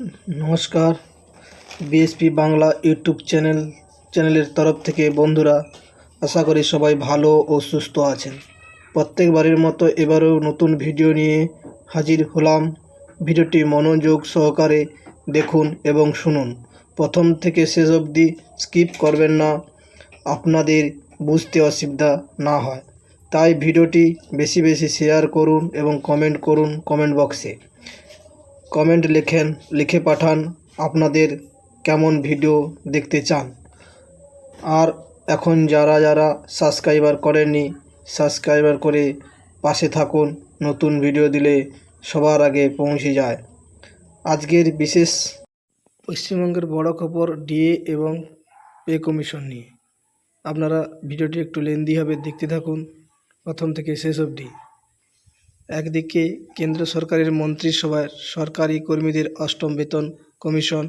নমস্কার। BSP Bangla YouTube channel, চ্যানেলের তরফ থেকে বন্ধুরা, আশা করি সবাই ভালো ও সুস্থ আছেন। প্রত্যেকবারের মতো এবারেও নতুন ভিডিও নিয়ে হাজির হলাম। ভিডিওটি মনোযোগ সহকারে দেখুন এবং শুনুন। প্রথম থেকে শেষ অবধি স্কিপ করবেন না, আপনাদের বুঝতে অসুবিধা না হয়। তাই ভিডিওটি বেশি বেশি শেয়ার করুন এবং কমেন্ট করুন কমেন্ট বক্সে। কমেন্ট লেখেন, লিখে পাঠান আপনাদের কেমন ভিডিও দেখতে চান। আর এখন যারা যারা সাবস্ক্রাইবার করেননি, সাবস্ক্রাইবার করে পাশে থাকুন। নতুন ভিডিও দিলে সবার আগে পৌঁছে যায়। আজকের বিশেষ পশ্চিমবঙ্গের বড় খবর ডিএ এবং পে কমিশন নিয়ে। আপনারা ভিডিওটি একটু লেন্দি হবে দেখতে থাকুন। প্রথম থেকে শেষ অবধি। একদিকে কেন্দ্র সরকারের মন্ত্রিসভার সরকারি কর্মীদের অষ্টম বেতন কমিশন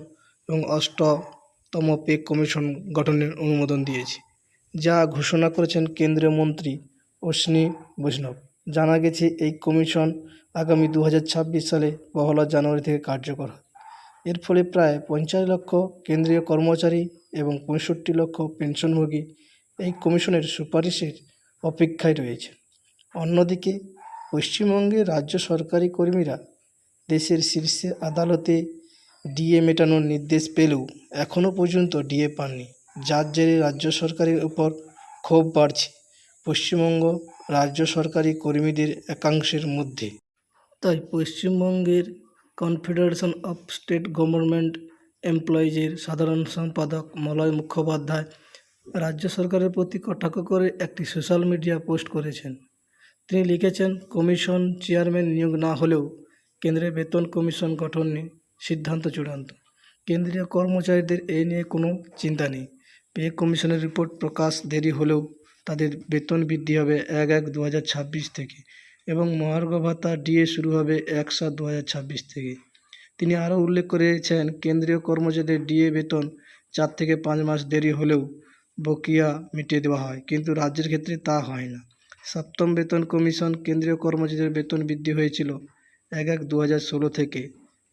এবং অষ্টতম পে কমিশন গঠনের অনুমোদন দিয়েছে, যা ঘোষণা করেছেন কেন্দ্রীয় মন্ত্রী অশ্বিনী বৈষ্ণব। জানা গেছে, এই কমিশন আগামী দু হাজার ছাব্বিশ সালে পহলা জানুয়ারি থেকে কার্যকর এর ফলে প্রায় পঞ্চাশ লক্ষ কেন্দ্রীয় কর্মচারী এবং পঁয়ষট্টি লক্ষ পেনশনভোগী এই কমিশনের সুপারিশের অপেক্ষায় রয়েছে অন্যদিকে পশ্চিমবঙ্গের রাজ্য সরকারি কর্মীরা দেশের শীর্ষে আদালতে ডিএ মেটানোর নির্দেশ পেলেও এখনও পর্যন্ত ডিএ পাননি। যার জেরে রাজ্য সরকারের উপর ক্ষোভ বাড়ছে পশ্চিমবঙ্গ রাজ্য সরকারি কর্মীদের একাংশের মধ্যে। তাই পশ্চিমবঙ্গের কনফেডারেশন অফ স্টেট গভর্নমেন্ট এমপ্লয়িজের সাধারণ সম্পাদক মলয় মুখোপাধ্যায় রাজ্য সরকারের প্রতি কটাক্ষ করে একটি সোশ্যাল মিডিয়া পোস্ট করেছেন। তিনি লিখেছেন, কমিশন চেয়ারম্যান নিয়োগ না হলেও কেন্দ্রের বেতন কমিশন গঠন নিয়ে সিদ্ধান্ত চূড়ান্ত। কেন্দ্রীয় কর্মচারীদের এই নিয়ে কোনো চিন্তা নেই। পে কমিশনের রিপোর্ট প্রকাশ দেরি হলেও তাদের বেতন বৃদ্ধি হবে এক এক দু থেকে এবং মহার্ঘ ভাতা ডিএ শুরু হবে এক সাত দু থেকে। তিনি আরও উল্লেখ করেছেন, কেন্দ্রীয় কর্মচারীদের ডিএ বেতন চার থেকে পাঁচ মাস দেরি হলেও বকেয়া মিটিয়ে দেওয়া হয়, কিন্তু রাজ্যের ক্ষেত্রে তা হয় না। সপ্তম বেতন কমিশন কেন্দ্রীয় কর্মচারীদের বেতন বৃদ্ধি হয়েছিল এক এক দু হাজার ষোলো থেকে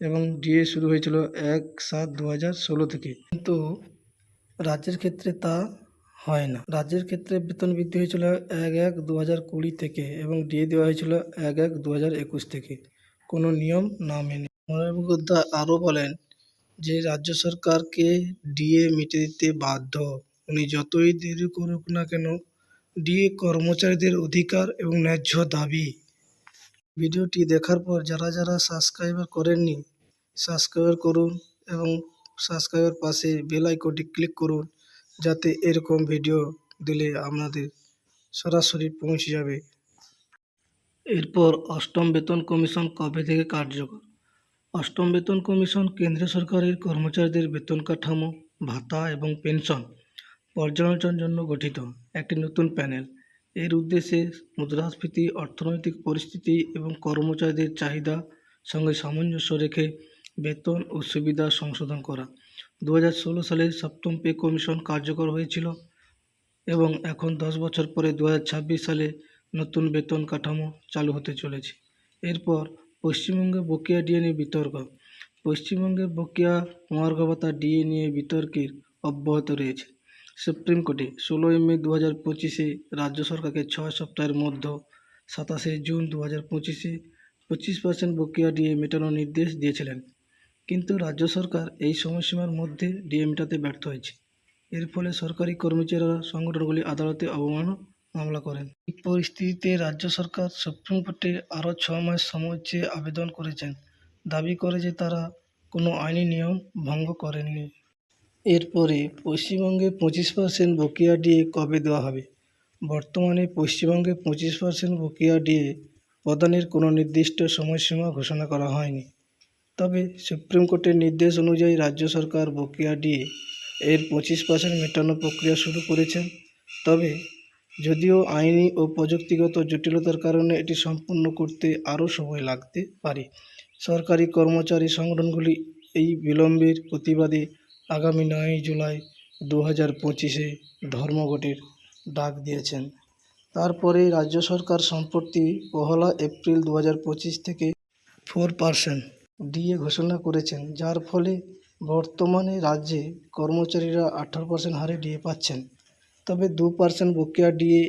এবং ডিএ শুরু হয়েছিল এক সাত দু হাজার ষোলো থেকে। কিন্তু রাজ্যের ক্ষেত্রে তা হয় না। রাজ্যের ক্ষেত্রে বেতন বৃদ্ধি হয়েছিল এক এক দু হাজার কুড়ি থেকে এবং ডিএ দেওয়া হয়েছিল এক এক দু হাজার একুশ থেকে। কোনো নিয়ম না মেনে। মনোরম মুখোপাধ্যায় আরও বলেন যে, রাজ্য সরকারকে ডিএ মিটে দিতে বাধ্য। উনি যতই দেরি করুক না কেন ডিএ কর্মচারীদের অধিকার এবং ন্যায্য দাবি। ভিডিওটি দেখার পর যারা যারা সাবস্ক্রাইবার করেননি, সাবস্ক্রাইবার করুন এবং সাবস্ক্রাইবার পাশে বেল আইকনটি ক্লিক করুন যাতে এরকম ভিডিও দিলে আপনাদের সরাসরি পৌঁছে যাবে। এরপর অষ্টম বেতন কমিশন কবে থেকে কার্যকর? অষ্টম বেতন কমিশন কেন্দ্র সরকারের কর্মচারীদের বেতন কাঠামো, ভাতা এবং পেনশন পর্যালোচনার জন্য গঠিত একটি নতুন প্যানেল। এর উদ্দেশ্যে মুদ্রাস্ফীতি, অর্থনৈতিক পরিস্থিতি এবং কর্মচারীদের চাহিদা সঙ্গে সামঞ্জস্য রেখে বেতন ও সুবিধা সংশোধন করা। দু হাজার ষোলো সালে সপ্তম পে কমিশন কার্যকর হয়েছিল এবং এখন দশ বছর পরে দু হাজার ছাব্বিশ সালে নতুন বেতন কাঠামো চালু হতে চলেছে। এরপর পশ্চিমবঙ্গে বকেয়া ডিএ নিয়ে বিতর্ক। পশ্চিমবঙ্গে বকেয়া মহার্ঘ ভাতা ডিএ নিয়ে বিতর্কের অব্যাহত রয়েছে। সুপ্রিম কোর্টে ষোলোই মে দু হাজার পঁচিশে রাজ্য সরকারকে ছয় সপ্তাহের মধ্যে সাতাশে জুন দু হাজার পঁচিশে পঁচিশ পার্সেন্ট বকেয়া ডিএ মেটানোর নির্দেশ দিয়েছিলেন। কিন্তু রাজ্য সরকার এই সময়সীমার মধ্যে ডিএ মেটাতে ব্যর্থ হয়েছে। এর ফলে সরকারি কর্মচারীরা সংগঠনগুলি আদালতে অবমাননা মামলা করেন। এই পরিস্থিতিতে রাজ্য সরকার সুপ্রিম কোর্টে আরও ছ মাস সময় চেয়ে আবেদন করেছেন। দাবি করে যে তারা কোনো আইনি নিয়ম ভঙ্গ করেননি। এরপরে পশ্চিমবঙ্গে পঁচিশ পার্সেন্ট বকেয়া ডিএ কবে দেওয়া হবে? বর্তমানে পশ্চিমবঙ্গে পঁচিশ পার্সেন্ট বকেয়া ডিএ প্রদানের কোনো নির্দিষ্ট সময়সীমা ঘোষণা করা হয়নি। তবে সুপ্রিম কোর্টের নির্দেশ অনুযায়ী রাজ্য সরকার বকেয়া ডিএ এর পঁচিশ পার্সেন্ট মেটানোর প্রক্রিয়া শুরু করেছেন তবে যদিও আইনি ও প্রযুক্তিগত জটিলতার কারণে এটি সম্পূর্ণ করতে আরও সময় লাগতে পারে। সরকারি কর্মচারী সংগঠনগুলি এই বিলম্বের প্রতিবাদে আগামী নয়ই জুলাই দু হাজার পঁচিশে ধর্মঘটের ডাক দিয়েছেন। তারপরে রাজ্য সরকার সম্প্রতি পহলা এপ্রিল দু হাজার পঁচিশ থেকে ফোর পার্সেন্ট ডিএ ঘোষণা করেছেন, যার ফলে বর্তমানে রাজ্যে কর্মচারীরা আঠারো পার্সেন্ট হারে ডিএ পাচ্ছেন। তবে দু পার্সেন্ট বকেয়া ডিএ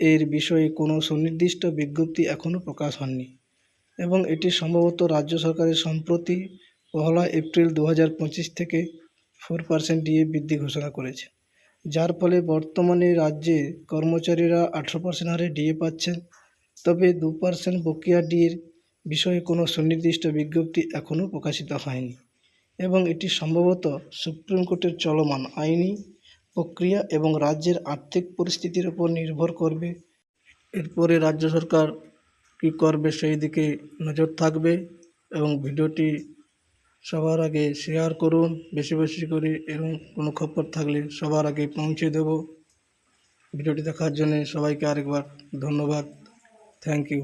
এর বিষয়ে কোনো সুনির্দিষ্ট বিজ্ঞপ্তি এখনও প্রকাশ হয়নি এবং এটি সম্ভবত রাজ্য সরকারের সম্প্রতি পহলা এপ্রিল দু হাজার পঁচিশ থেকে ফোর পার্সেন্ট ডিএ বৃদ্ধি ঘোষণা করেছে। যার ফলে বর্তমানে রাজ্যে কর্মচারীরা আঠেরো পার্সেন্ট হারে ডিএ পাচ্ছেন। তবে দু পার্সেন্ট বকেয়া ডিএর বিষয়ে কোনো সুনির্দিষ্ট বিজ্ঞপ্তি এখনও প্রকাশিত হয়নি এবং এটি সম্ভবত সুপ্রিম কোর্টের চলমান আইনি প্রক্রিয়া এবং রাজ্যের আর্থিক পরিস্থিতির উপর নির্ভর করবে। এরপরে রাজ্য সরকার কী করবে সেই দিকে নজর থাকবে এবং ভিডিওটি সবার আগে শেয়ার করুন, বেশি বেশি করে এবং কোনো খবর থাকলে সবার আগে পৌঁছে দেব। ভিডিওটি দেখার জন্য সবাইকে আরেকবার ধন্যবাদ। Thank you